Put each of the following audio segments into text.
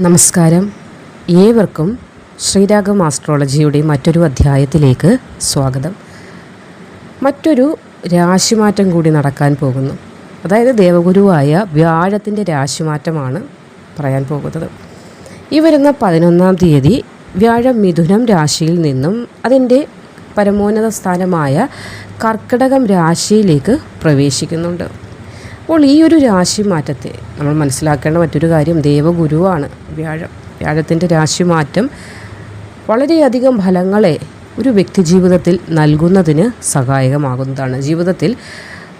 നമസ്കാരം. ഏവർക്കും ശ്രീരാഗം ആസ്ട്രോളജിയുടെ മറ്റൊരു അധ്യായത്തിലേക്ക് സ്വാഗതം. മറ്റൊരു രാശിമാറ്റം കൂടി നടക്കാൻ പോകുന്നു. അതായത് ദേവഗുരുവായ വ്യാഴത്തിന്റെ രാശിമാറ്റമാണ് പറയാൻ പോകുന്നത്. ഈ വരുന്ന പതിനൊന്നാം തീയതി വ്യാഴം മിഥുനം രാശിയിൽ നിന്നും അതിന്റെ പരമോന്നത സ്ഥാനമായ കർക്കിടകം രാശിയിലേക്ക് പ്രവേശിക്കുന്നുണ്ട്. അപ്പോൾ ഈ ഒരു രാശി മാറ്റത്തെ നമ്മൾ മനസ്സിലാക്കേണ്ട മറ്റൊരു കാര്യം ദേവഗുരുവാണ്. വ്യാഴം വ്യാഴത്തിന്റെ രാശി മാറ്റം വളരെയധികം ഫലങ്ങളെ ഒരു വ്യക്തി ജീവിതത്തിൽ നൽകുന്നതിന് സഹായകമാകുന്നതാണ്. ജീവിതത്തിൽ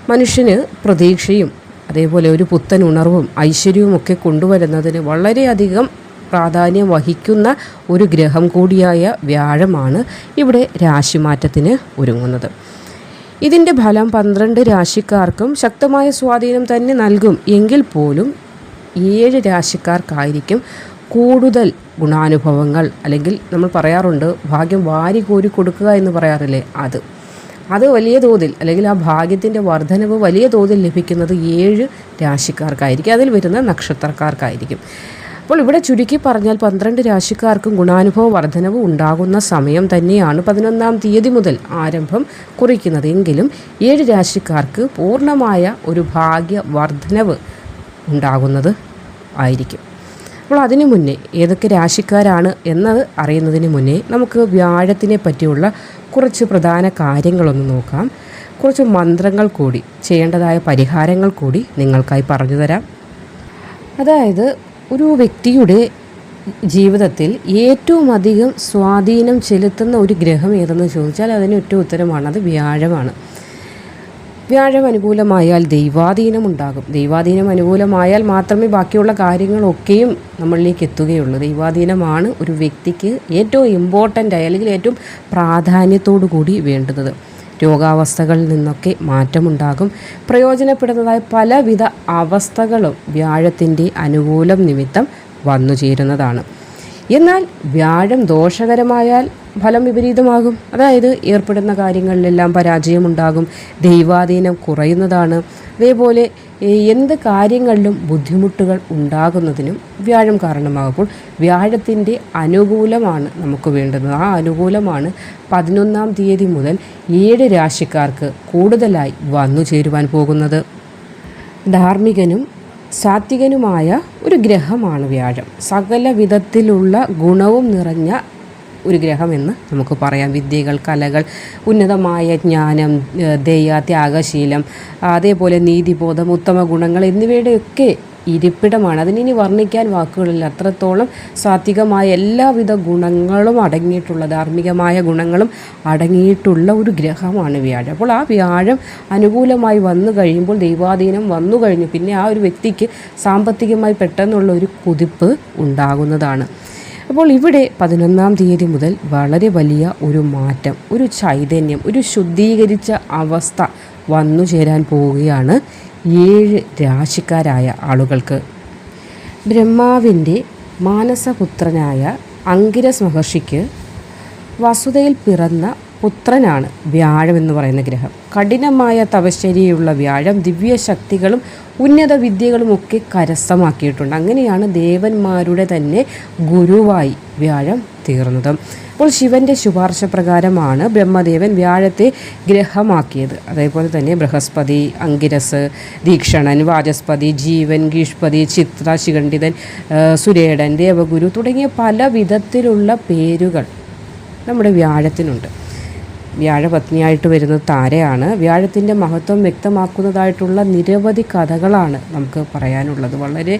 മനുഷ്യന് പ്രതീക്ഷയും അതേപോലെ ഒരു പുത്തൻ ഉണർവും ഐശ്വര്യവും ഒക്കെ കൊണ്ടുവരുന്നതിന് വളരെയധികം പ്രാധാന്യം വഹിക്കുന്ന ഒരു ഗ്രഹം കൂടിയായ വ്യാഴമാണ് ഇവിടെ രാശിമാറ്റത്തിന് ഒരുങ്ങുന്നത്. ഇതിന്റെ ഫലം പന്ത്രണ്ട് രാശിക്കാർക്കും ശക്തമായ സ്വാധീനം തന്നെ നൽകും. എങ്കിൽ പോലും ഏഴ് രാശിക്കാർക്കായിരിക്കും കൂടുതൽ ഗുണാനുഭവങ്ങൾ. അല്ലെങ്കിൽ നമ്മൾ പറയാറുണ്ട് ഭാഗ്യം വാരി കോരി കൊടുക്കുക എന്ന് പറയാറില്ലേ അത്. അത് വലിയ തോതിൽ അല്ലെങ്കിൽ ആ ഭാഗ്യത്തിന്റെ വർധനവ് വലിയ തോതിൽ ലഭിക്കുന്നത് ഏഴ് രാശിക്കാർക്കായിരിക്കും. അതിൽ വരുന്ന നക്ഷത്രക്കാർക്കായിരിക്കും. അപ്പോൾ ഇവിടെ ചുരുക്കി പറഞ്ഞാൽ പന്ത്രണ്ട് രാശിക്കാർക്കും ഗുണാനുഭവ വർധനവ് ഉണ്ടാകുന്ന സമയം തന്നെയാണ് പതിനൊന്നാം തീയതി മുതൽ ആരംഭം കുറിക്കുന്നത്. എങ്കിലും ഏഴ് രാശിക്കാർക്ക് പൂർണമായ ഒരു ഭാഗ്യ വർധനവ് ഉണ്ടാകുന്നത് ആയിരിക്കും. അപ്പോൾ അതിനു മുന്നേ ഏതൊക്കെ രാശിക്കാരാണ് എന്നത് അറിയുന്നതിന് മുന്നേ നമുക്ക് വ്യാഴത്തിനെ പറ്റിയുള്ള കുറച്ച് പ്രധാന കാര്യങ്ങളൊന്ന് നോക്കാം. കുറച്ച് മന്ത്രങ്ങൾ കൂടി ചെയ്യേണ്ടതായ പരിഹാരങ്ങൾ കൂടി നിങ്ങൾക്കായി പറഞ്ഞു തരാം. അതായത് ഒരു വ്യക്തിയുടെ ജീവിതത്തിൽ ഏറ്റവും അധികം സ്വാധീനം ചെലുത്തുന്ന ഒരു ഗ്രഹം ഏതെന്ന് ചോദിച്ചാൽ അതിന് ഒറ്റ ഉത്തരമാണ് അത് വ്യാഴമാണ്. വ്യാഴം അനുകൂലമായാൽ ദൈവാധീനം ഉണ്ടാകും. ദൈവാധീനം അനുകൂലമായാൽ മാത്രമേ ബാക്കിയുള്ള കാര്യങ്ങളൊക്കെയും നമ്മളിലേക്ക് എത്തുകയുള്ളൂ. ദൈവാധീനമാണ് ഒരു വ്യക്തിക്ക് ഏറ്റവും ഇമ്പോർട്ടന്റ് ആയി അല്ലെങ്കിൽ ഏറ്റവും പ്രാധാന്യത്തോടു കൂടി വേണ്ടുന്നത്. രോഗാവസ്ഥകളിൽ നിന്നൊക്കെ മാറ്റമുണ്ടാകും. പ്രയോജനപ്പെടുന്നതായ പലവിധ അവസ്ഥകളും വ്യാഴത്തിന്റെ അനുകൂലം നിമിത്തം വന്നു ചേരുന്നതാണ് എന്നാൽ വ്യാഴം ദോഷകരമായാൽ ഫലം വിപരീതമാകും. അതായത് ഏർപ്പെടുന്ന കാര്യങ്ങളിലെല്ലാം പരാജയമുണ്ടാകും. ദൈവാധീനം കുറയുന്നതാണ്. അതേപോലെ എന്ത് കാര്യങ്ങളിലും ബുദ്ധിമുട്ടുകൾ ഉണ്ടാകുന്നതിനും വ്യാഴം കാരണമാകുമ്പോൾ വ്യാഴത്തിന്റെ അനുകൂലമാണ് നമുക്ക് വേണ്ടത്. ആ അനുകൂലമാണ് പതിനൊന്നാം തീയതി മുതൽ ഏഴ് രാശിക്കാർക്ക് കൂടുതലായി വന്നു ചേരുവാൻ പോകുന്നത്. ധാർമ്മികനും സാത്വികനുമായ ഒരു ഗ്രഹമാണ് വ്യാഴം. സകല വിധത്തിലുള്ള ഗുണവും നിറഞ്ഞ ഒരു ഗ്രഹമെന്ന് നമുക്ക് പറയാം. വിദ്യകൾ കലകൾ ഉന്നതമായ ജ്ഞാനം ദയ ത്യാഗശീലം അതേപോലെ നീതിബോധം ഉത്തമ ഗുണങ്ങൾ എന്നിവയുടെയൊക്കെ ഇരിപ്പിടമാണ്. ഇനി വർണിക്കാൻ വാക്കുകളില്ല. അത്രത്തോളം സാത്വികമായ എല്ലാവിധ ഗുണങ്ങളും അടങ്ങിയിട്ടുള്ള ധാർമ്മികമായ ഗുണങ്ങളും അടങ്ങിയിട്ടുള്ള ഒരു ഗ്രഹമാണ് വ്യാഴം. അപ്പോൾ ആ വ്യാഴം അനുകൂലമായി വന്നു കഴിയുമ്പോൾ ദൈവാധീനം വന്നു കഴിഞ്ഞു പിന്നെ ആ ഒരു വ്യക്തിക്ക് സാമ്പത്തികമായി പെട്ടെന്നുള്ള ഒരു കുതിപ്പ് ഉണ്ടാകുന്നതാണ്. അപ്പോൾ ഇവിടെ പതിനൊന്നാം തീയതി മുതൽ വളരെ വലിയ ഒരു മാറ്റം ഒരു ചൈതന്യം ഒരു ശുദ്ധീകരിച്ച അവസ്ഥ വന്നു ചേരാൻ പോവുകയാണ് ഏഴ് രാശിക്കാരായ ആളുകൾക്ക്. ബ്രഹ്മാവിന്റെ മാനസപുത്രനായ അങ്കിരസ് മഹർഷിക്ക് വസുതയിൽ പിറന്ന പുത്രനാണ് വ്യാഴം എന്ന് പറയുന്ന ഗ്രഹം. കഠിനമായ തപശ്ചര്യയുള്ള വ്യാഴം ദിവ്യശക്തികളും ഉന്നത വിദ്യകളും ഒക്കെ കരസ്ഥമാക്കിയിട്ടുണ്ട്. അങ്ങനെയാണ് ദേവന്മാരുടെ തന്നെ ഗുരുവായി വ്യാഴം തീർന്നത്. അപ്പോൾ ശിവന്റെ ശുപാർശ പ്രകാരമാണ് ബ്രഹ്മദേവൻ വ്യാഴത്തെ ഗ്രഹമാക്കിയത്. അതേപോലെ തന്നെ ബൃഹസ്പതി അങ്കിരസ് ദീക്ഷണൻ വാചസ്പതി ജീവൻ ഗീഷ്പതി ചിത്ര ശിഖണ്ഡിതൻ സുരേടൻ ദേവഗുരു തുടങ്ങിയ പല വിധത്തിലുള്ള പേരുകൾ നമ്മുടെ വ്യാഴത്തിനുണ്ട്. വ്യാഴപത്നിയായിട്ട് വരുന്ന താരയാണ്. വ്യാഴത്തിന്റെ മഹത്വം വ്യക്തമാക്കുന്നതായിട്ടുള്ള നിരവധി കഥകളാണ് നമുക്ക് പറയാനുള്ളത്. വളരെ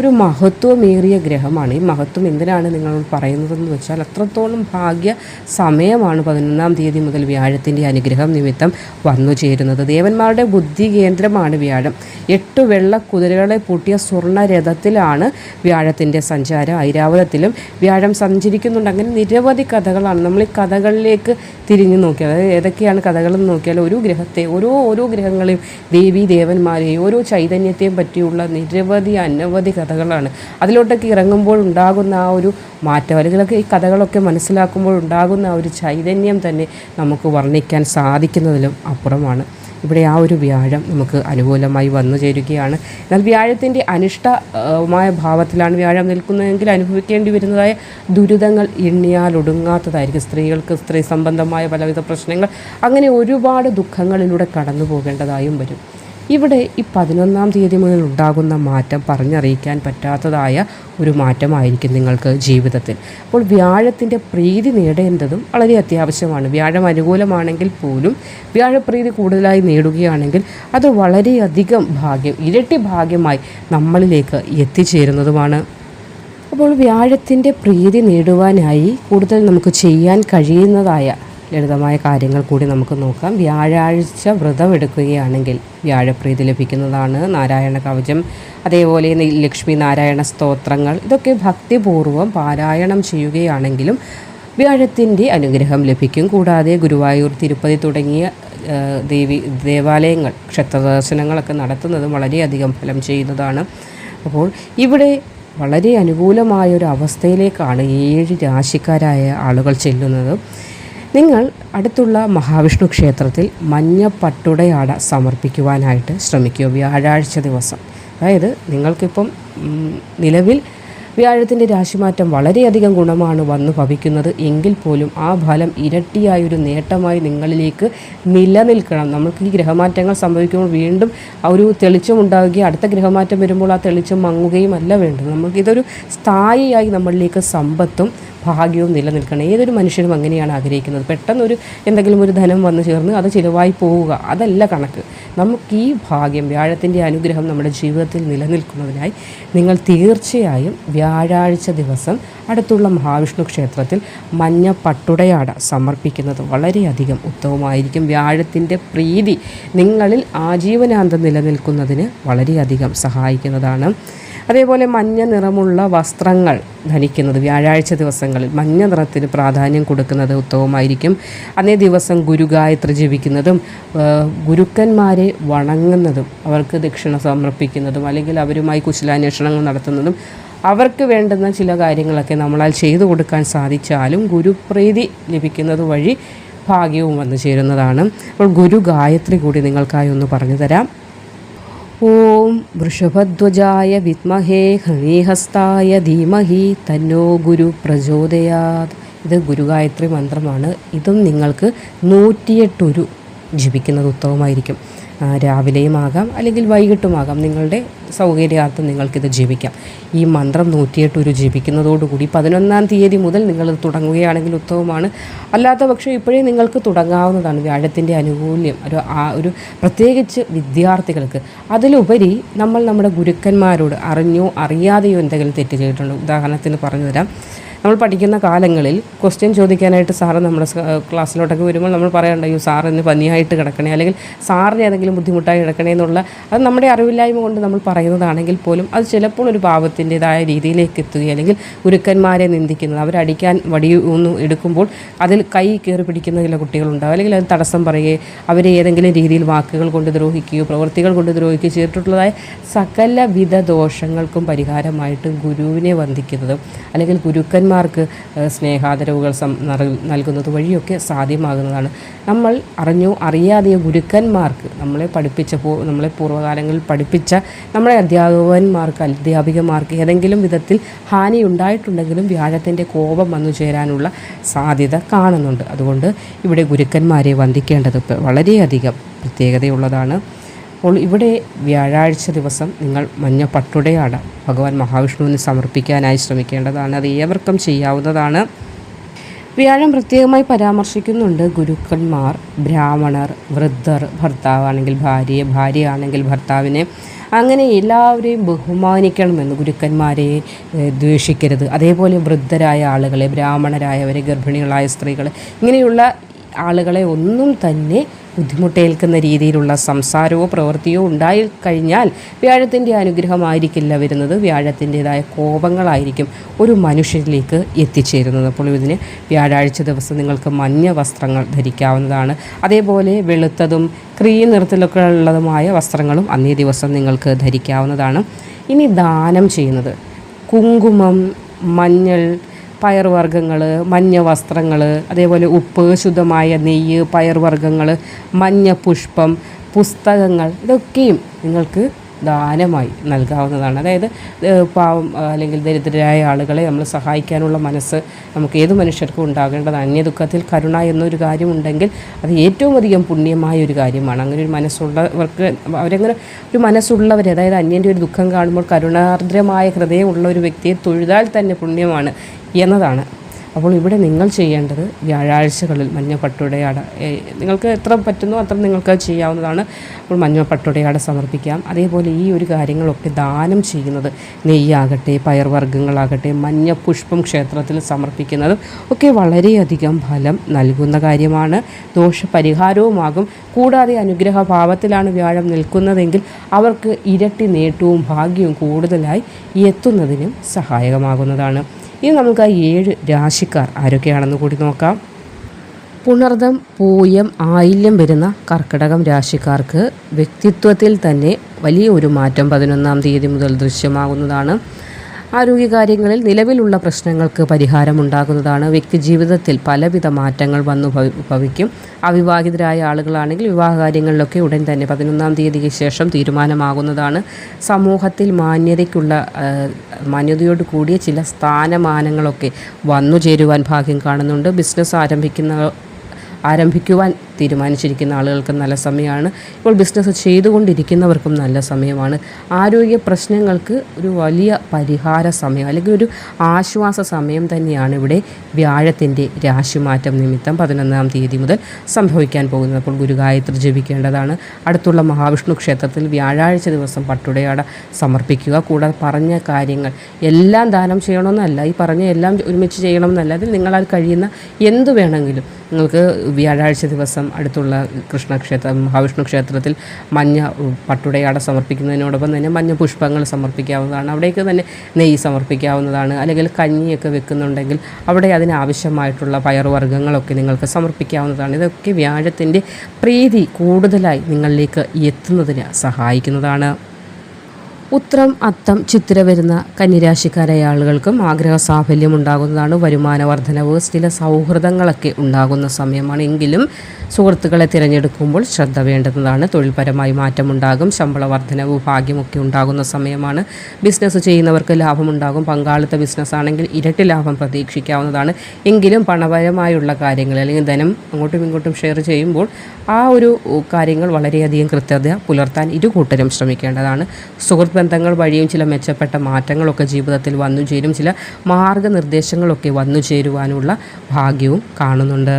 ഒരു മഹത്വമേറിയ ഗ്രഹമാണ്. ഈ മഹത്വം എന്തിനാണ് നിങ്ങൾ പറയുന്നതെന്ന് വെച്ചാൽ അത്രത്തോളം ഭാഗ്യ സമയമാണ് പതിനൊന്നാം തീയതി മുതൽ വ്യാഴത്തിന്റെ അനുഗ്രഹം നിമിത്തം വന്നു ചേരുന്നത്. ദേവന്മാരുടെ ബുദ്ധി കേന്ദ്രമാണ് വ്യാഴം. എട്ട് വെള്ള കുതിരകളെ പൂട്ടിയ സ്വർണ രഥത്തിലാണ് വ്യാഴത്തിന്റെ സഞ്ചാരം. ഐരാവതത്തിലും വ്യാഴം സഞ്ചരിക്കുന്നുണ്ട്. അങ്ങനെ നിരവധി കഥകളാണ്. നമ്മൾ ഈ കഥകളിലേക്ക് തിരിഞ്ഞു നോക്കിയാൽ അതായത് ഏതൊക്കെയാണ് കഥകളെന്ന് നോക്കിയാൽ ഒരു ഗ്രഹത്തെ ഓരോ ഓരോ ഗ്രഹങ്ങളെയും ദേവി ദേവന്മാരെയും ഓരോ ചൈതന്യത്തെയും പറ്റിയുള്ള നിരവധി അനവധി കഥകളാണ്. അതിലോട്ടൊക്കെ ഇറങ്ങുമ്പോൾ ഉണ്ടാകുന്ന ആ ഒരു മാറ്റം അല്ലെങ്കിൽ ഈ കഥകളൊക്കെ മനസ്സിലാക്കുമ്പോൾ ഉണ്ടാകുന്ന ആ ഒരു ചൈതന്യം തന്നെ നമുക്ക് വർണിക്കാൻ സാധിക്കുന്നതിലും അപ്പുറമാണ്. ഇവിടെ ആ ഒരു വ്യാഴം നമുക്ക് അനുകൂലമായി വന്നു ചേരുകയാണ്. എന്നാൽ വ്യാഴത്തിന്റെ അനിഷ്ടമായ ഭാവത്തിലാണ് വ്യാഴം നിൽക്കുന്നതെങ്കിൽ അനുഭവിക്കേണ്ടി വരുന്നതായ ദുരിതങ്ങൾ എണ്ണിയാൽ ഒടുങ്ങാത്തതായിരിക്കും. സ്ത്രീകൾക്ക് സ്ത്രീ സംബന്ധമായ പലവിധ പ്രശ്നങ്ങൾ അങ്ങനെ ഒരുപാട് ദുഃഖങ്ങളിലൂടെ കടന്നു പോകേണ്ടതായും വരും. ഇവിടെ ഈ പതിനൊന്നാം തീയതി മുതൽ ഉണ്ടാകുന്ന മാറ്റം പറഞ്ഞറിയിക്കാൻ പറ്റാത്തതായ ഒരു മാറ്റമായിരിക്കും നിങ്ങൾക്ക് ജീവിതത്തിൽ. അപ്പോൾ വ്യാഴത്തിന്റെ പ്രീതി നേടേണ്ടതും വളരെ അത്യാവശ്യമാണ്. വ്യാഴം അനുകൂലമാണെങ്കിൽ പോലും വ്യാഴപ്രീതി കൂടുതലായി നേടുകയാണെങ്കിൽ അത് വളരെയധികം ഭാഗ്യം ഇരട്ടി ഭാഗ്യമായി നമ്മളിലേക്ക് എത്തിച്ചേരുന്നതുമാണ്. അപ്പോൾ വ്യാഴത്തിന്റെ പ്രീതി നേടുവാനായി കൂടുതൽ നമുക്ക് ചെയ്യാൻ കഴിയുന്നതായ ലളിതമായ കാര്യങ്ങൾ കൂടി നമുക്ക് നോക്കാം. വ്യാഴാഴ്ച വ്രതം എടുക്കുകയാണെങ്കിൽ വ്യാഴപ്രീതി ലഭിക്കുന്നതാണ്. നാരായണ കവചം അതേപോലെ ലക്ഷ്മി നാരായണ സ്തോത്രങ്ങൾ ഇതൊക്കെ ഭക്തിപൂർവം പാരായണം ചെയ്യുകയാണെങ്കിലും വ്യാഴത്തിന്റെ അനുഗ്രഹം ലഭിക്കും. കൂടാതെ ഗുരുവായൂർ തിരുപ്പതി തുടങ്ങിയ ദേവി ദേവാലയങ്ങൾ ക്ഷേത്രദർശനങ്ങളൊക്കെ നടത്തുന്നതും വളരെയധികം ഫലം ചെയ്യുന്നതാണ്. അപ്പോൾ ഇവിടെ വളരെ അനുകൂലമായ ഒരു അവസ്ഥയിലേക്കാണ് ഏഴ് രാശിക്കാരായ ആളുകൾ ചെല്ലുന്നത്. നിങ്ങൾ അടുത്തുള്ള മഹാവിഷ്ണു ക്ഷേത്രത്തിൽ മഞ്ഞ പട്ടുടയാട സമർപ്പിക്കുവാനായിട്ട് ശ്രമിക്കുക വ്യാഴാഴ്ച ദിവസം. അതായത് നിങ്ങൾക്കിപ്പം നിലവിൽ വ്യാഴത്തിന്റെ രാശിമാറ്റം വളരെയധികം ഗുണമാണ് വന്ന് ഭവിക്കുന്നത്. എങ്കിൽ പോലും ആ ഫലം ഇരട്ടിയായൊരു നേട്ടമായി നിങ്ങളിലേക്ക് നിലനിൽക്കണം. നമുക്ക് ഈ ഗ്രഹമാറ്റങ്ങൾ സംഭവിക്കുമ്പോൾ വീണ്ടും ഒരു തെളിച്ചം ഉണ്ടാവുകയും അടുത്ത ഗ്രഹമാറ്റം വരുമ്പോൾ ആ തെളിച്ചം മങ്ങുകയും അല്ല വേണ്ടത്. നമുക്ക് ഇതൊരു സ്ഥായിയായി നമ്മളിലേക്ക് സമ്പത്തും ഭാഗ്യവും നിലനിൽക്കണം. ഏതൊരു മനുഷ്യനും അങ്ങനെയാണ് ആഗ്രഹിക്കുന്നത്. പെട്ടെന്നൊരു എന്തെങ്കിലും ഒരു ധനം വന്നു ചേർന്ന് അത് ചിലവായി പോവുക അതല്ല കണക്ക്. നമുക്ക് ഈ ഭാഗ്യം വ്യാഴത്തിന്റെ അനുഗ്രഹം നമ്മുടെ ജീവിതത്തിൽ നിലനിൽക്കുന്നതിനായി നിങ്ങൾ തീർച്ചയായും വ്യാഴാഴ്ച ദിവസം അടുത്തുള്ള മഹാവിഷ്ണു ക്ഷേത്രത്തിൽ മഞ്ഞ പട്ടുടയാട സമർപ്പിക്കുന്നത് വളരെയധികം ഉത്തമമായിരിക്കും. വ്യാഴത്തിന്റെ പ്രീതി നിങ്ങളിൽ ആജീവനാന്തം നിലനിൽക്കുന്നതിന് വളരെയധികം സഹായിക്കുന്നതാണ്. അതേപോലെ മഞ്ഞ നിറമുള്ള വസ്ത്രങ്ങൾ ധരിക്കുന്നത് വ്യാഴാഴ്ച ദിവസങ്ങളിൽ. മഞ്ഞ നിറത്തിന് പ്രാധാന്യം കൊടുക്കുന്നത് ഉത്തമമായിരിക്കും അന്നേ ദിവസം ഗുരുഗായത്രി ജപിക്കുന്നതും ഗുരുക്കന്മാരെ വണങ്ങുന്നതും അവർക്ക് ദക്ഷിണ സമർപ്പിക്കുന്നതും അല്ലെങ്കിൽ അവരുമായി കുശലാന്വേഷണങ്ങൾ നടത്തുന്നതും അവർക്ക് വേണ്ടുന്ന ചില കാര്യങ്ങളൊക്കെ നമ്മളാൽ ചെയ്തു കൊടുക്കാൻ സാധിച്ചാലും ഗുരുപ്രീതി ലഭിക്കുന്നത് വഴി ഭാഗ്യവും വന്നു ചേരുന്നതാണ്. അപ്പോൾ ഗുരു ഗായത്രി കൂടി നിങ്ങൾക്കായി ഒന്ന് പറഞ്ഞു തരാം. ഓം വൃഷഭധ്വജായ വിത്മഹേ ഹൃണീഹസ്തായ ധീമഹി തന്നോ ഗുരു പ്രചോദയാത്. ഇത് ഗുരുഗായത്രി മന്ത്രമാണ്. ഇതും നിങ്ങൾക്ക് നൂറ്റിയെട്ടൊരു ജപിക്കുന്നത് ഉത്തമമായിരിക്കും. രാവിലെയും ആകാം അല്ലെങ്കിൽ വൈകിട്ടുമാകാം. നിങ്ങളുടെ സൗകര്യാർത്ഥം നിങ്ങൾക്കിത് ജപിക്കാം ഈ മന്ത്രം നൂറ്റിയെട്ട് ഒരു ജപിക്കുന്നതോടുകൂടി പതിനൊന്നാം തീയതി മുതൽ നിങ്ങൾ തുടങ്ങുകയാണെങ്കിൽ ഉത്തമമാണ്. അല്ലാത്ത പക്ഷം ഇപ്പോഴേ നിങ്ങൾക്ക് തുടങ്ങാവുന്നതാണ് വ്യാഴത്തിന്റെ അനുകൂല്യം ഒരു ആ ഒരു പ്രത്യേകിച്ച് വിദ്യാർത്ഥികൾക്ക്. അതിലുപരി നമ്മൾ നമ്മുടെ ഗുരുക്കന്മാരോട് അറിഞ്ഞോ അറിയാതെയോ എന്തെങ്കിലും തെറ്റ് ചെയ്തിട്ടുണ്ട്. ഉദാഹരണത്തിന് പറഞ്ഞു തരാം നമ്മൾ പഠിക്കുന്ന കാലങ്ങളിൽ ക്വസ്റ്റ്യൻ ചോദിക്കാനായിട്ട് സാറ് നമ്മുടെ ക്ലാസ്സിലോട്ടൊക്കെ വരുമ്പോൾ നമ്മൾ പറയണ്ടോ സാറിന് പനിയായിട്ട് കിടക്കണേ അല്ലെങ്കിൽ സാറിന് ഏതെങ്കിലും ബുദ്ധിമുട്ടായി കിടക്കണേ എന്നുള്ള അത് നമ്മുടെ അറിവില്ലായ്മ കൊണ്ട് നമ്മൾ പറയുന്നതാണെങ്കിൽ പോലും അത് ചിലപ്പോൾ ഒരു പാപത്തിന്റെതായ രീതിയിലേക്ക് എത്തുകയും അല്ലെങ്കിൽ ഗുരുക്കന്മാരെ നിന്ദിക്കുന്നത് അവരടിക്കാൻ വടി ഒന്ന് എടുക്കുമ്പോൾ അതിൽ കൈ കയറി പിടിക്കുന്ന ചില കുട്ടികളുണ്ടാവും. അല്ലെങ്കിൽ അത് തടസ്സം പറയുകയോ അവരെ ഏതെങ്കിലും രീതിയിൽ വാക്കുകൾ കൊണ്ട് ദ്രോഹിക്കുകയോ പ്രവൃത്തികൾ കൊണ്ട് ദ്രോഹിക്കുകയോ ചെയ്തിട്ടുള്ളതായ സകലവിധ ദോഷങ്ങൾക്കും പരിഹാരമായിട്ട് ഗുരുവിനെ വന്ദിക്കുന്നതും അല്ലെങ്കിൽ ഗുരുക്കന്മാർ ഗുരുക്കന്മാർക്ക് സ്നേഹാദരവുകൾ നൽകുന്നത് വഴിയൊക്കെ സാധ്യമാകുന്നതാണ്. നമ്മൾ അറിഞ്ഞോ അറിയാതെയോ ഗുരുക്കന്മാർക്ക് നമ്മളെ പഠിപ്പിച്ച നമ്മളെ പൂർവകാലങ്ങളിൽ പഠിപ്പിച്ച നമ്മളെ അധ്യാപകന്മാർക്ക് അധ്യാപികമാർക്ക് ഏതെങ്കിലും വിധത്തിൽ ഹാനി ഉണ്ടായിട്ടുണ്ടെങ്കിലും വ്യാഴത്തിന്റെ കോപം വന്നു ചേരാനുള്ള സാധ്യത കാണുന്നുണ്ട്. അതുകൊണ്ട് ഇവിടെ ഗുരുക്കന്മാരെ വന്ദിക്കേണ്ടത് വളരെയധികം പ്രത്യേകതയുള്ളതാണ്. അപ്പോൾ ഇവിടെ വ്യാഴാഴ്ച ദിവസം നിങ്ങൾ മഞ്ഞ പട്ടുടയാണ് ഭഗവാൻ മഹാവിഷ്ണുവിന് സമർപ്പിക്കാനായി ശ്രമിക്കേണ്ടതാണ്. അത് ഏവർക്കും ചെയ്യാവുന്നതാണ്. വ്യാഴം പ്രത്യേകമായി പരാമർശിക്കുന്നുണ്ട്. ഗുരുക്കന്മാർ ബ്രാഹ്മണർ വൃദ്ധർ ഭർത്താവാണെങ്കിൽ ഭാര്യയെ ഭാര്യയാണെങ്കിൽ ഭർത്താവിനെ. അങ്ങനെ എല്ലാവരെയും ബഹുമാനിക്കണമെന്ന് ഗുരുക്കന്മാരെ ദ്വേഷിക്കരുത്. അതേപോലെ വൃദ്ധരായ ആളുകളെ ബ്രാഹ്മണരായവരെ ഗർഭിണികളായ സ്ത്രീകളെ ഇങ്ങനെയുള്ള ആളുകളെ ഒന്നും തന്നെ ബുദ്ധിമുട്ടേൽക്കുന്ന രീതിയിലുള്ള സംസാരമോ പ്രവൃത്തിയോ ഉണ്ടായി കഴിഞ്ഞാൽ വ്യാഴത്തിന്റെ അനുഗ്രഹമായിരിക്കില്ല വരുന്നത് വ്യാഴത്തിന്റെതായ കോപങ്ങളായിരിക്കും ഒരു മനുഷ്യരിലേക്ക് എത്തിച്ചേരുന്നത്. അപ്പോൾ ഇതിന് വ്യാഴാഴ്ച ദിവസം നിങ്ങൾക്ക് മഞ്ഞ വസ്ത്രങ്ങൾ ധരിക്കാവുന്നതാണ്. അതേപോലെ വെളുത്തതും ക്രീം നിറത്തിലൊക്കെ ഉള്ളതുമായ വസ്ത്രങ്ങളും അന്നേ ദിവസം നിങ്ങൾക്ക് ധരിക്കാവുന്നതാണ്. ഇനി ദാനം ചെയ്യുന്നത്. കുങ്കുമം മഞ്ഞൾ പയർവർഗങ്ങൾ മഞ്ഞ വസ്ത്രങ്ങൾ അതേപോലെ ഉപ്പ് ശുദ്ധമായ നെയ്യ് പയർവർഗങ്ങൾ മഞ്ഞ പുഷ്പം പുസ്തകങ്ങൾ ഇതൊക്കെയും നിങ്ങൾക്ക് ദാനമായി നൽകാവുന്നതാണ്. അതായത് പാവം അല്ലെങ്കിൽ ദരിദ്രരായ ആളുകളെ നമ്മൾ സഹായിക്കാനുള്ള മനസ്സ് നമുക്ക് ഏത് മനുഷ്യർക്കും ഉണ്ടാകേണ്ടത് അന്യദുഃഖത്തിൽ കരുണ എന്നൊരു കാര്യമുണ്ടെങ്കിൽ അത് ഏറ്റവും അധികം പുണ്യമായ ഒരു കാര്യമാണ്. അങ്ങനെ ഒരു മനസ്സുള്ളവർക്ക് അവരങ്ങനെ ഒരു മനസ്സുള്ളവർ അതായത് അന്യന്റെ ഒരു ദുഃഖം കാണുമ്പോൾ കരുണാർദ്രമായ ഹൃദയമുള്ള ഒരു വ്യക്തിയെ തൊഴുതാൽ തന്നെ പുണ്യമാണ് എന്നതാണ്. അപ്പോൾ ഇവിടെ നിങ്ങൾ ചെയ്യേണ്ടത് വ്യാഴാഴ്ചകളിൽ മഞ്ഞ പട്ടുടയാട നിങ്ങൾക്ക് എത്ര പറ്റുന്നു അത്ര നിങ്ങൾക്ക് ചെയ്യാവുന്നതാണ്. അപ്പോൾ മഞ്ഞ പട്ടുടയാട സമർപ്പിക്കാം. അതേപോലെ ഈ ഒരു കാര്യങ്ങളൊക്കെ ദാനം ചെയ്യുന്നത് നെയ്യാകട്ടെ പയർവർഗങ്ങളാകട്ടെ മഞ്ഞ പുഷ്പം ക്ഷേത്രത്തിൽ സമർപ്പിക്കുന്നതും ഒക്കെ വളരെയധികം ഫലം നൽകുന്ന കാര്യമാണ്. ദോഷപരിഹാരവുമാകും. കൂടാതെ അനുഗ്രഹ ഭാവത്തിലാണ് വ്യാഴം നിൽക്കുന്നതെങ്കിൽ അവർക്ക് ഇരട്ടി നേട്ടവും ഭാഗ്യവും കൂടുതലായി എത്തുന്നതിനും സഹായകമാകുന്നതാണ്. ഇനി നമുക്ക് ആ ഏഴ് രാശിക്കാർ ആരൊക്കെയാണെന്ന് കൂടി നോക്കാം. പുണർദം പൂയം ആയില്യം വരുന്ന കർക്കിടകം രാശിക്കാർക്ക് വ്യക്തിത്വത്തിൽ തന്നെ വലിയൊരു മാറ്റം പതിനൊന്നാം തീയതി മുതൽ ദൃശ്യമാകുന്നതാണ്. ആരോഗ്യകാര്യങ്ങളിൽ നിലവിലുള്ള പ്രശ്നങ്ങൾക്ക് പരിഹാരമുണ്ടാകുന്നതാണ്. വ്യക്തി ജീവിതത്തിൽ പലവിധ മാറ്റങ്ങൾ വന്നു ഭവി- ഭവിക്കും. അവിവാഹിതരായ ആളുകളാണെങ്കിൽ വിവാഹകാര്യങ്ങളിലൊക്കെ ഉടൻ തന്നെ പതിനൊന്നാം തീയതിക്ക് ശേഷം തീരുമാനമാകുന്നതാണ്. സമൂഹത്തിൽ മാന്യതയ്ക്കുള്ള മാന്യതയോട് കൂടിയ ചില സ്ഥാനമാനങ്ങളൊക്കെ വന്നു ചേരുവാൻ ഭാഗ്യം കാണുന്നുണ്ട്. ബിസിനസ് ആരംഭിക്കുന്ന ആരംഭിക്കുവാൻ തീരുമാനിച്ചിരിക്കുന്ന ആളുകൾക്കും നല്ല സമയമാണ്. ഇപ്പോൾ ബിസിനസ് ചെയ്തുകൊണ്ടിരിക്കുന്നവർക്കും നല്ല സമയമാണ്. ആരോഗ്യ പ്രശ്നങ്ങൾക്ക് ഒരു വലിയ പരിഹാര സമയം അല്ലെങ്കിൽ ഒരു ആശ്വാസ സമയം തന്നെയാണ് ഇവിടെ വ്യാഴത്തിന്റെ രാശിമാറ്റം നിമിത്തം പതിനൊന്നാം തീയതി മുതൽ സംഭവിക്കാൻ പോകുന്നത്. അപ്പോൾ ഗുരുഗായത്രി ജപിക്കേണ്ടതാണ്. അടുത്തുള്ള മഹാവിഷ്ണു ക്ഷേത്രത്തിൽ വ്യാഴാഴ്ച ദിവസം പട്ടുടയാട സമർപ്പിക്കുക. കൂടാതെ പറഞ്ഞ കാര്യങ്ങൾ എല്ലാം ദാനം ചെയ്യണമെന്നല്ല. ഈ പറഞ്ഞ എല്ലാം ഒരുമിച്ച് ചെയ്യണമെന്നല്ല. അതിൽ നിങ്ങളാൽ കഴിയുന്ന എന്ത് വേണമെങ്കിലും നിങ്ങൾക്ക് വ്യാഴാഴ്ച ദിവസം അടുത്തുള്ള കൃഷ്ണക്ഷേത്രം മഹാവിഷ്ണു ക്ഷേത്രത്തിൽ മഞ്ഞ പട്ടുടയാട സമർപ്പിക്കുന്നതിനോടൊപ്പം തന്നെ മഞ്ഞ പുഷ്പങ്ങൾ സമർപ്പിക്കാവുന്നതാണ്. അവിടേക്ക് തന്നെ നെയ്യ് സമർപ്പിക്കാവുന്നതാണ്. അല്ലെങ്കിൽ കഞ്ഞിയൊക്കെ വെക്കുന്നുണ്ടെങ്കിൽ അവിടെ അതിനാവശ്യമായിട്ടുള്ള പയറുവർഗങ്ങളൊക്കെ നിങ്ങൾക്ക് സമർപ്പിക്കാവുന്നതാണ്. ഇതൊക്കെ വ്യാഴത്തിന്റെ പ്രീതി കൂടുതലായി നിങ്ങളിലേക്ക് എത്തുന്നതിന് സഹായിക്കുന്നതാണ്. ഉത്രം അത്തം ചിത്തിര വരുന്ന കന്നിരാശിക്കാരായ ആളുകൾക്കും ആഗ്രഹ സാഫല്യം ഉണ്ടാകുന്നതാണ് വരുമാന വർധനവ് ചില സൗഹൃദങ്ങളൊക്കെ ഉണ്ടാകുന്ന സമയമാണ്. എങ്കിലും സുഹൃത്തുക്കളെ തിരഞ്ഞെടുക്കുമ്പോൾ ശ്രദ്ധ വേണ്ടുന്നതാണ്. തൊഴിൽപരമായി മാറ്റമുണ്ടാകും. ശമ്പള വർധനവ് ഭാഗ്യമൊക്കെ ഉണ്ടാകുന്ന സമയമാണ്. ബിസിനസ് ചെയ്യുന്നവർക്ക് ലാഭമുണ്ടാകും. പങ്കാളിത്ത ബിസിനസ് ആണെങ്കിൽ ഇരട്ടി ലാഭം പ്രതീക്ഷിക്കാവുന്നതാണ്. എങ്കിലും പണപരമായുള്ള കാര്യങ്ങൾ അല്ലെങ്കിൽ ധനം അങ്ങോട്ടും ഇങ്ങോട്ടും ഷെയർ ചെയ്യുമ്പോൾ ആ ഒരു കാര്യങ്ങൾ വളരെയധികം കൃത്യത പുലർത്താൻ ഇരു കൂട്ടരും ശ്രമിക്കേണ്ടതാണ്. സുഹൃത്ത് ബന്ധങ്ങൾ വഴിയും ചില മെച്ചപ്പെട്ട മാറ്റങ്ങളൊക്കെ ജീവിതത്തിൽ വന്നു ചേരും. ചില മാർഗനിർദ്ദേശങ്ങളൊക്കെ വന്നു ചേരുവാനുള്ള ഭാഗ്യവും കാണുന്നുണ്ട്.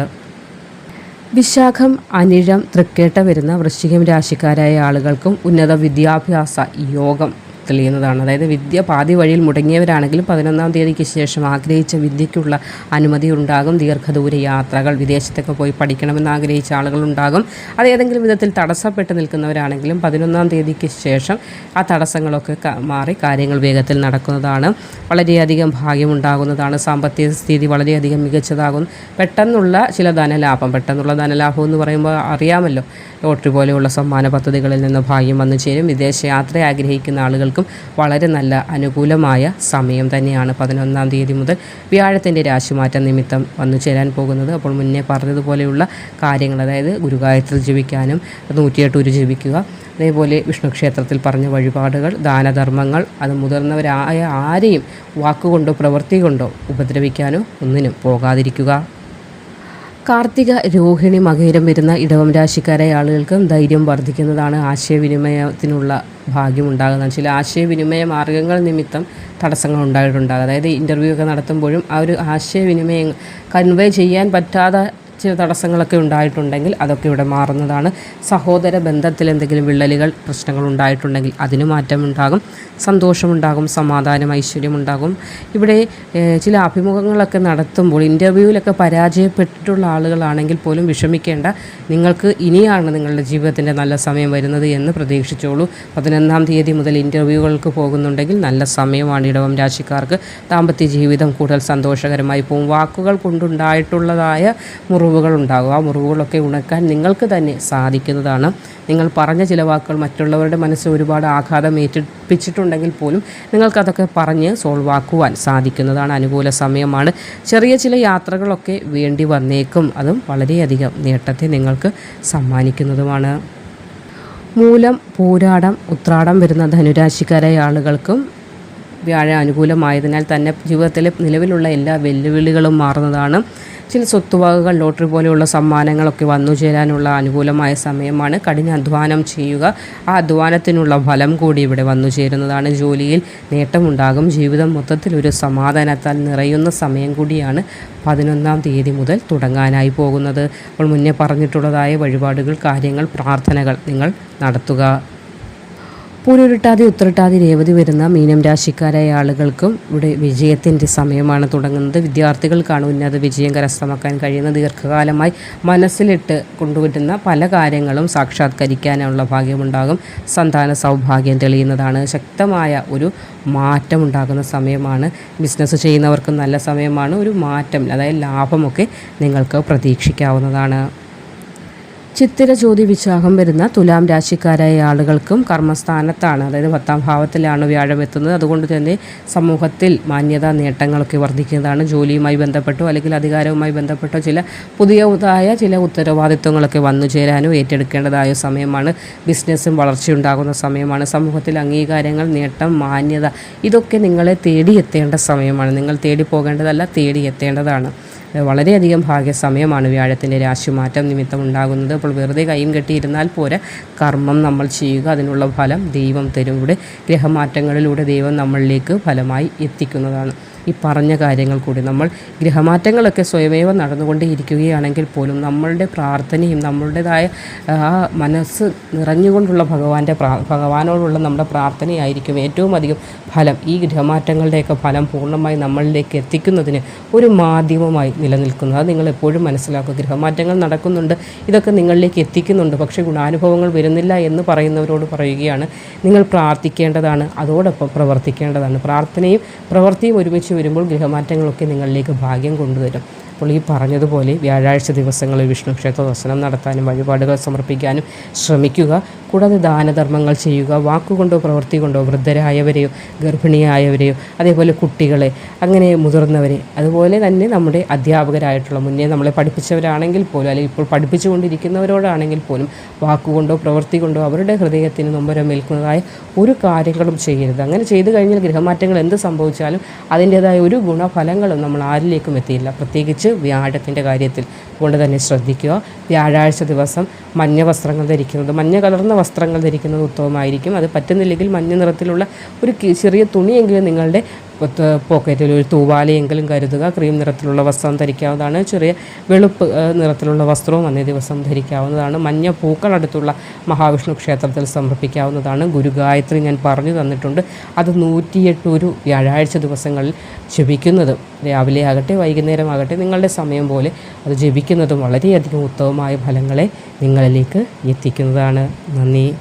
വിശാഖം അനിഴം തൃക്കേട്ട വരുന്ന വൃശ്ചികം രാശിക്കാരായ ആളുകൾക്കും ഉന്നത വിദ്യാഭ്യാസ യോഗം തെളിയുന്നതാണ് അതായത് വിദ്യ പാതി വഴിയിൽ മുടങ്ങിയവരാണെങ്കിലും പതിനൊന്നാം തീയതിക്ക് ശേഷം ആഗ്രഹിച്ച വിദ്യയ്ക്കുള്ള അനുമതി ഉണ്ടാകും. ദീർഘദൂര യാത്രകൾ വിദേശത്തൊക്കെ പോയി പഠിക്കണമെന്ന് ആഗ്രഹിച്ച ആളുകളുണ്ടാകും. അത് ഏതെങ്കിലും വിധത്തിൽ തടസ്സപ്പെട്ട് നിൽക്കുന്നവരാണെങ്കിലും പതിനൊന്നാം തീയതിക്ക് ശേഷം ആ തടസ്സങ്ങളൊക്കെ മാറി കാര്യങ്ങൾ വേഗത്തിൽ നടക്കുന്നതാണ്. വളരെയധികം ഭാഗ്യമുണ്ടാകുന്നതാണ്. സാമ്പത്തിക സ്ഥിതി വളരെയധികം മികച്ചതാകും പെട്ടെന്നുള്ള ചില ധനലാഭം പെട്ടെന്നുള്ള ധനലാഭം എന്ന് പറയുമ്പോൾ അറിയാമല്ലോ. ലോട്ടറി പോലെയുള്ള സമ്മാന പദ്ധതികളിൽ നിന്ന് ഭാഗ്യം വന്നു ചേരും. വിദേശയാത്ര ആഗ്രഹിക്കുന്ന ആളുകൾക്കും വളരെ നല്ല അനുകൂലമായ സമയം തന്നെയാണ് പതിനൊന്നാം തീയതി മുതൽ വ്യാഴത്തിന്റെ രാശിമാറ്റ നിമിത്തം വന്നു ചേരാൻ പോകുന്നത്. അപ്പോൾ മുന്നേ പറഞ്ഞതുപോലെയുള്ള കാര്യങ്ങൾ അതായത് ഗുരുഗായത്രി ജപിക്കാനും നൂറ്റിയെട്ട് ഉരു ജപിക്കുക അതേപോലെ വിഷ്ണുക്ഷേത്രത്തിൽ പറഞ്ഞ വഴിപാടുകൾ ദാനധർമ്മങ്ങൾ അത് മുതിർന്നവരായ ആരെയും വാക്കുകൊണ്ടോ പ്രവൃത്തി കൊണ്ടോ ഉപദ്രവിക്കാനോ ഒന്നിനും പോകാതിരിക്കുക. കാർത്തിക രോഹിണി മകയിരം വരുന്ന ഇടവം രാശിക്കാരായ ആളുകൾക്കും ധൈര്യം വർദ്ധിക്കുന്നതാണ് ആശയവിനിമയത്തിനുള്ള ഭാഗ്യം ഉണ്ടാകുന്നതാണ് ചില ആശയവിനിമയ മാർഗങ്ങൾ നിമിത്തം തടസ്സങ്ങൾ ഉണ്ടായിട്ടുണ്ടാകും അതായത് ഇന്റർവ്യൂ ഒക്കെ നടത്തുമ്പോഴും ആ ഒരു ആശയവിനിമയം കൺവേ ചെയ്യാൻ പറ്റാതെ ചില തടസ്സങ്ങളൊക്കെ ഉണ്ടായിട്ടുണ്ടെങ്കിൽ അതൊക്കെ ഇവിടെ മാറുന്നതാണ്. സഹോദര ബന്ധത്തിൽ എന്തെങ്കിലും വിള്ളലുകൾ പ്രശ്നങ്ങൾ ഉണ്ടായിട്ടുണ്ടെങ്കിൽ അതിന് മാറ്റമുണ്ടാകും. സന്തോഷമുണ്ടാകും സമാധാനം ഐശ്വര്യമുണ്ടാകും. ഇവിടെ ചില അഭിമുഖങ്ങളൊക്കെ നടത്തുമ്പോൾ ഇന്റർവ്യൂവിലൊക്കെ പരാജയപ്പെട്ടിട്ടുള്ള ആളുകളാണെങ്കിൽ പോലും വിഷമിക്കേണ്ട. നിങ്ങൾക്ക് ഇനിയാണ് നിങ്ങളുടെ ജീവിതത്തിന്റെ നല്ല സമയം വരുന്നത് എന്ന് പ്രതീക്ഷിച്ചോളൂ. പതിനൊന്നാം തീയതി മുതൽ ഇന്റർവ്യൂകൾക്ക് പോകുന്നുണ്ടെങ്കിൽ നല്ല സമയമാണ് ഇടവം രാശിക്കാർക്ക്. ദാമ്പത്യ ജീവിതം കൂടുതൽ സന്തോഷകരമായി പോകും വാക്കുകൾ കൊണ്ടുണ്ടായിട്ടുള്ളതായ മുറിവുകൾ മുറിവുകൾ ഉണ്ടാകും ആ മുറിവുകളൊക്കെ ഉണക്കാൻ നിങ്ങൾക്ക് തന്നെ സാധിക്കുന്നതാണ്. നിങ്ങൾ പറഞ്ഞ ചില വാക്കുകൾ മറ്റുള്ളവരുടെ മനസ്സിൽ ഒരുപാട് ആഘാതം ഏറ്റിപ്പിച്ചിട്ടുണ്ടെങ്കിൽ പോലും നിങ്ങൾക്കതൊക്കെ പറഞ്ഞ് സോൾവ് ആക്കുവാൻ സാധിക്കുന്നതാണ്. അനുകൂല സമയമാണ്. ചെറിയ ചില യാത്രകളൊക്കെ വേണ്ടി വന്നേക്കും. അതും വളരെയധികം നേട്ടത്തെ നിങ്ങൾക്ക് സമ്മാനിക്കുന്നതുമാണ്. മൂലം പോരാടം ഉത്രാടം വരുന്ന ധനുരാശിക്കാരായ ആളുകൾക്കും വ്യാഴ അനുകൂലമായതിനാൽ തന്നെ ജീവിതത്തിലെ നിലവിലുള്ള എല്ലാ വെല്ലുവിളികളും മാറുന്നതാണ്. ചില സ്വത്തുവകകൾ ലോട്ടറി പോലെയുള്ള സമ്മാനങ്ങളൊക്കെ വന്നു ചേരാനുള്ള അനുകൂലമായ സമയമാണ്. കഠിന അധ്വാനം ചെയ്യുക ആ അധ്വാനത്തിനുള്ള ഫലം കൂടി ഇവിടെ വന്നു ചേരുന്നതാണ്. ജോലിയിൽ നേട്ടമുണ്ടാകും. ജീവിതം മൊത്തത്തിൽ ഒരു സമാധാനത്താൽ നിറയുന്ന സമയം കൂടിയാണ് പതിനൊന്നാം തീയതി മുതൽ തുടങ്ങാനായി പോകുന്നത്. അപ്പോൾ മുന്നേ പറഞ്ഞിട്ടുള്ളതായ വഴിപാടുകൾ കാര്യങ്ങൾ പ്രാർത്ഥനകൾ നിങ്ങൾ നടത്തുക. പൂരുരുട്ടാതി ഉത്തരട്ടാതെ രേവതി വരുന്ന മീനം രാശിക്കാരായ ആളുകൾക്കും ഇവിടെ വിജയത്തിന്റെ സമയമാണ് തുടങ്ങുന്നത്. വിദ്യാർത്ഥികൾക്കാണ് ഉന്നത വിജയം കരസ്ഥമാക്കാൻ കഴിയുന്ന ദീർഘകാലമായി മനസ്സിലിട്ട് കൊണ്ടുവരുന്ന പല കാര്യങ്ങളും സാക്ഷാത്കരിക്കാനുള്ള ഭാഗ്യമുണ്ടാകും. സന്താന സൗഭാഗ്യം തെളിയുന്നതാണ്. ശക്തമായ ഒരു മാറ്റം ഉണ്ടാകുന്ന സമയമാണ്. ബിസിനസ് ചെയ്യുന്നവർക്കും നല്ല സമയമാണ്. ഒരു മാറ്റം അതായത് ലാഭമൊക്കെ നിങ്ങൾക്ക് പ്രതീക്ഷിക്കാവുന്നതാണ്. ചിത്തിര ജ്യോതി വിശാഖം വരുന്ന തുലാം രാശിക്കാരായ ആളുകൾക്കും കർമ്മസ്ഥാനത്താണ്. അതായത് പത്താം ഭാവത്തിലാണ് വ്യാഴം എത്തുന്നത്. അതുകൊണ്ട് തന്നെ സമൂഹത്തിൽ മാന്യത നേട്ടങ്ങളൊക്കെ വർദ്ധിക്കുന്നതാണ്. ജോലിയുമായി ബന്ധപ്പെട്ടോ അല്ലെങ്കിൽ അധികാരവുമായി ബന്ധപ്പെട്ടോ ചില പുതിയതായ ചില ഉത്തരവാദിത്വങ്ങളൊക്കെ വന്നു ചേരാനോ ഏറ്റെടുക്കേണ്ടതായ സമയമാണ്. ബിസിനസ്സും വളർച്ചയുണ്ടാകുന്ന സമയമാണ്. സമൂഹത്തിൽ അംഗീകാരങ്ങൾ നേട്ടം മാന്യത ഇതൊക്കെ നിങ്ങളെ തേടിയെത്തേണ്ട സമയമാണ്. നിങ്ങൾ തേടി പോകേണ്ടതല്ല തേടിയെത്തേണ്ടതാണ്. വളരെയധികം ഭാഗ്യസമയമാണ് വ്യാഴത്തിന്റെ രാശിമാറ്റം നിമിത്തം ഉണ്ടാകുന്നത്. അപ്പോൾ വെറുതെ കൈയും കെട്ടിയിരുന്നാൽ പോരെ. കർമ്മം നമ്മൾ ചെയ്യുക അതിനുള്ള ഫലം ദൈവം തരും. ഇവിടെ ഗ്രഹമാറ്റങ്ങളിലൂടെ ദൈവം നമ്മളിലേക്ക് ഫലമായി എത്തിക്കുന്നതാണ്. ഈ പറഞ്ഞ കാര്യങ്ങൾ കൂടി. നമ്മൾ ഗ്രഹമാറ്റങ്ങളൊക്കെ സ്വയമേവ നടന്നുകൊണ്ടേയിരിക്കുകയാണെങ്കിൽ പോലും നമ്മളുടെ പ്രാർത്ഥനയും നമ്മളുടേതായ ആ മനസ്സ് നിറഞ്ഞുകൊണ്ടുള്ള ഭഗവാന്റെ ഭഗവാനോടുള്ള നമ്മുടെ പ്രാർത്ഥനയായിരിക്കും ഏറ്റവും അധികം ഫലം. ഈ ഗ്രഹമാറ്റങ്ങളുടെയൊക്കെ ഫലം പൂർണമായി നമ്മളിലേക്ക് എത്തിക്കുന്നതിന് ഒരു മാധ്യമമായി നിലനിൽക്കുന്നത് അത് നിങ്ങൾ എപ്പോഴും മനസ്സിലാക്കുക. ഗ്രഹമാറ്റങ്ങൾ നടക്കുന്നുണ്ട്. ഇതൊക്കെ നിങ്ങളിലേക്ക് എത്തിക്കുന്നുണ്ട്. പക്ഷേ ഗുണാനുഭവങ്ങൾ വരുന്നില്ല എന്ന് പറയുന്നവരോട് പറയുകയാണ്. നിങ്ങൾ പ്രാർത്ഥിക്കേണ്ടതാണ്. അതോടൊപ്പം പ്രവർത്തിക്കേണ്ടതാണ്. പ്രാർത്ഥനയും പ്രവൃത്തിയും ഒരുമിച്ച് വരുമ്പോൾ ഗൃഹമാറ്റങ്ങളൊക്കെ നിങ്ങളിലേക്ക് ഭാഗ്യം കൊണ്ടുവരും. ഈ പറഞ്ഞതുപോലെ വ്യാഴാഴ്ച ദിവസങ്ങളിൽ വിഷ്ണു ക്ഷേത്ര ദർശനം നടത്താനും വഴിപാടുകൾ സമർപ്പിക്കാനും ശ്രമിക്കുക. കൂടാതെ ദാനധർമ്മങ്ങൾ ചെയ്യുക വാക്കുകൊണ്ടോ പ്രവൃത്തി കൊണ്ടോ വൃദ്ധരായവരെയോ ഗർഭിണിയായവരെയോ അതേപോലെ കുട്ടികളെ അങ്ങനെ മുതിർന്നവരെ അതുപോലെ തന്നെ നമ്മുടെ അധ്യാപകരായിട്ടുള്ള മുന്നേ നമ്മളെ പഠിപ്പിച്ചവരാണെങ്കിൽ പോലും അല്ലെങ്കിൽ ഇപ്പോൾ പഠിപ്പിച്ചുകൊണ്ടിരിക്കുന്നവരോടാണെങ്കിൽ പോലും വാക്കുകൊണ്ടോ പ്രവൃത്തി കൊണ്ടോ അവരുടെ ഹൃദയത്തിന് നൊമ്പരം ഏൽക്കുന്നതായ ഒരു കാര്യങ്ങളും ചെയ്യരുത്. അങ്ങനെ ചെയ്തു കഴിഞ്ഞാൽ ഗൃഹമാറ്റങ്ങൾ എന്ത് സംഭവിച്ചാലും അതിന്റേതായ ഒരു ഗുണഫലങ്ങളും നമ്മൾ ആരിലേക്കും എത്തിയില്ല. പ്രത്യേകിച്ച് വ്യാഴത്തിന്റെ കാര്യത്തിൽ അതുകൊണ്ട് തന്നെ ശ്രദ്ധിക്കുക. വ്യാഴാഴ്ച ദിവസം മഞ്ഞ വസ്ത്രങ്ങൾ ധരിക്കുന്നത് മഞ്ഞ കലർന്ന വസ്ത്രങ്ങൾ ധരിക്കുന്നത് ഉത്തമമായിരിക്കും. അത് പറ്റുന്നില്ലെങ്കിൽ മഞ്ഞ നിറത്തിലുള്ള ഒരു ചെറിയ തുണിയെങ്കിലും നിങ്ങളുടെ പോക്കറ്റിൽ ഒരു തൂവാലയെങ്കിലും കരുതുക. ക്രീം നിറത്തിലുള്ള വസ്ത്രം ധരിക്കാവുന്നതാണ്. ചെറിയ വെളുപ്പ് നിറത്തിലുള്ള വസ്ത്രവും അന്നേ ദിവസം ധരിക്കാവുന്നതാണ്. മഞ്ഞ പൂക്കളടുത്തുള്ള മഹാവിഷ്ണു ക്ഷേത്രത്തിൽ സമർപ്പിക്കാവുന്നതാണ്. ഗുരുഗായത്രി ഞാൻ പറഞ്ഞു തന്നിട്ടുണ്ട്. അത് നൂറ്റിയെട്ട് ഒരു വ്യാഴാഴ്ച ദിവസങ്ങളിൽ ജപിക്കുന്നത്. രാവിലെ ആകട്ടെ വൈകുന്നേരം ആകട്ടെ നിങ്ങളുടെ സമയം പോലെ അത് ജപിക്കുന്നതും വളരെയധികം ഉത്തമമായ ഫലങ്ങളെ നിങ്ങളിലേക്ക് എത്തിക്കുന്നതാണ്. നന്ദി.